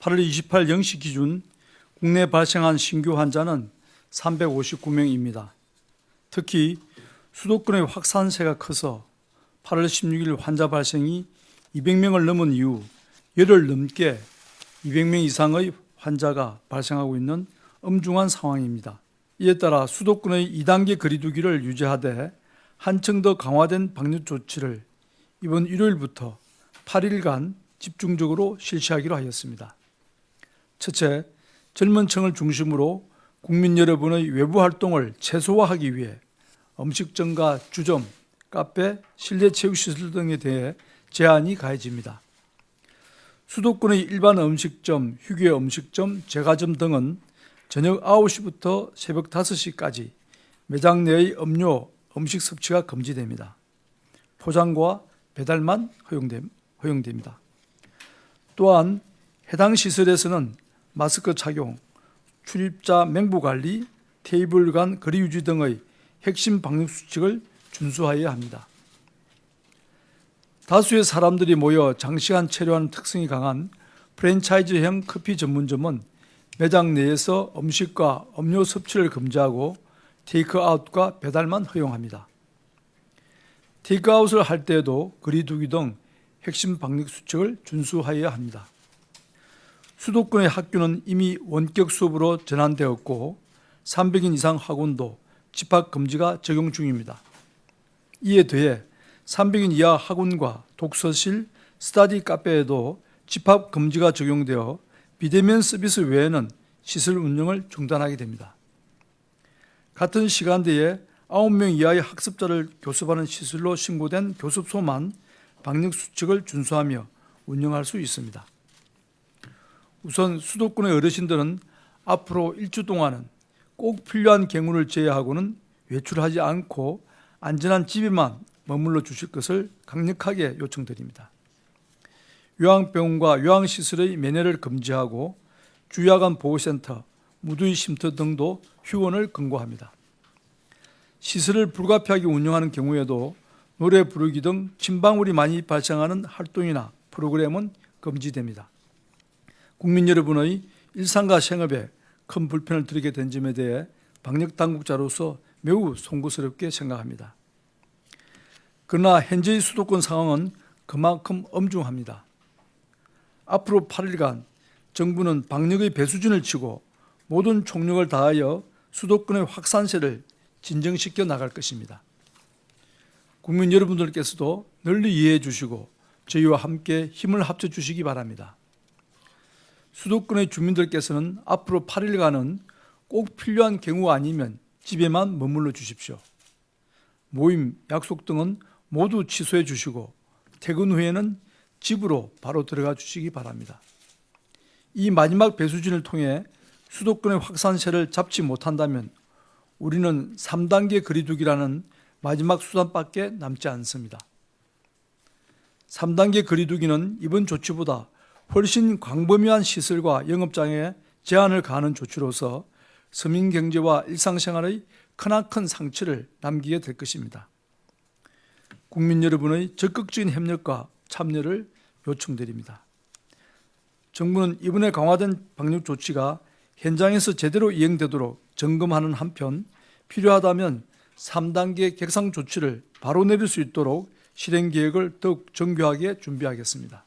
8월 28일 0시 기준 국내 발생한 신규 환자는 359명입니다. 특히 수도권의 확산세가 커서 8월 16일 환자 발생이 200명을 넘은 이후 열흘 넘게 200명 이상의 환자가 발생하고 있는 엄중한 상황입니다. 이에 따라 수도권의 2단계 거리두기를 유지하되 한층 더 강화된 방역 조치를 이번 일요일부터 8일간 집중적으로 실시하기로 하였습니다. 첫째, 젊은 층을 중심으로 국민 여러분의 외부 활동을 최소화하기 위해 음식점과 주점, 카페, 실내 체육시설 등에 대해 제한이 가해집니다. 수도권의 일반 음식점, 휴게 음식점, 제과점 등은 저녁 9시부터 새벽 5시까지 매장 내의 음료, 음식 섭취가 금지됩니다. 포장과 배달만 허용됩니다. 또한 해당 시설에서는 마스크 착용, 출입자 맹부 관리, 테이블 간 거리 유지 등의 핵심 방역 수칙을 준수하여야 합니다. 다수의 사람들이 모여 장시간 체류하는 특성이 강한 프랜차이즈형 커피 전문점은 매장 내에서 음식과 음료 섭취를 금지하고 테이크아웃과 배달만 허용합니다. 테이크아웃을 할 때에도 거리두기 등 핵심 방역 수칙을 준수하여야 합니다. 수도권의 학교는 이미 원격 수업으로 전환되었고 300인 이상 학원도 집합 금지가 적용 중입니다. 이에 더해 300인 이하 학원과 독서실, 스터디 카페에도 집합 금지가 적용되어 비대면 서비스 외에는 시설 운영을 중단하게 됩니다. 같은 시간대에 9명 이하의 학습자를 교습하는 시설로 신고된 교습소만 방역 수칙을 준수하며 운영할 수 있습니다. 우선 수도권의 어르신들은 앞으로 일주 동안은 꼭 필요한 경우를 제외하고는 외출하지 않고 안전한 집에만 머물러 주실 것을 강력하게 요청드립니다. 요양병원과 요양시설의 면회를 금지하고 주야간 보호센터, 무두의 쉼터 등도 휴원을 권고합니다. 시설을 불가피하게 운영하는 경우에도 노래 부르기 등 침방울이 많이 발생하는 활동이나 프로그램은 금지됩니다. 국민 여러분의 일상과 생업에 큰 불편을 드리게 된 점에 대해 방역 당국자로서 매우 송구스럽게 생각합니다. 그러나 현재의 수도권 상황은 그만큼 엄중합니다. 앞으로 8일간 정부는 방역의 배수진을 치고 모든 총력을 다하여 수도권의 확산세를 진정시켜 나갈 것입니다. 국민 여러분들께서도 널리 이해해 주시고 저희와 함께 힘을 합쳐 주시기 바랍니다. 수도권의 주민들께서는 앞으로 8일간은 꼭 필요한 경우 아니면 집에만 머물러 주십시오. 모임, 약속 등은 모두 취소해 주시고 퇴근 후에는 집으로 바로 들어가 주시기 바랍니다. 이 마지막 배수진을 통해 수도권의 확산세를 잡지 못한다면 우리는 3단계 거리두기라는 마지막 수단밖에 남지 않습니다. 3단계 거리두기는 이번 조치보다 훨씬 광범위한 시설과 영업장에 제한을 가하는 조치로서 서민 경제와 일상생활의 크나큰 상처를 남기게 될 것입니다. 국민 여러분의 적극적인 협력과 참여를 요청드립니다. 정부는 이번에 강화된 방역 조치가 현장에서 제대로 이행되도록 점검하는 한편 필요하다면 3단계 객상 조치를 바로 내릴 수 있도록 실행 계획을 더욱 정교하게 준비하겠습니다.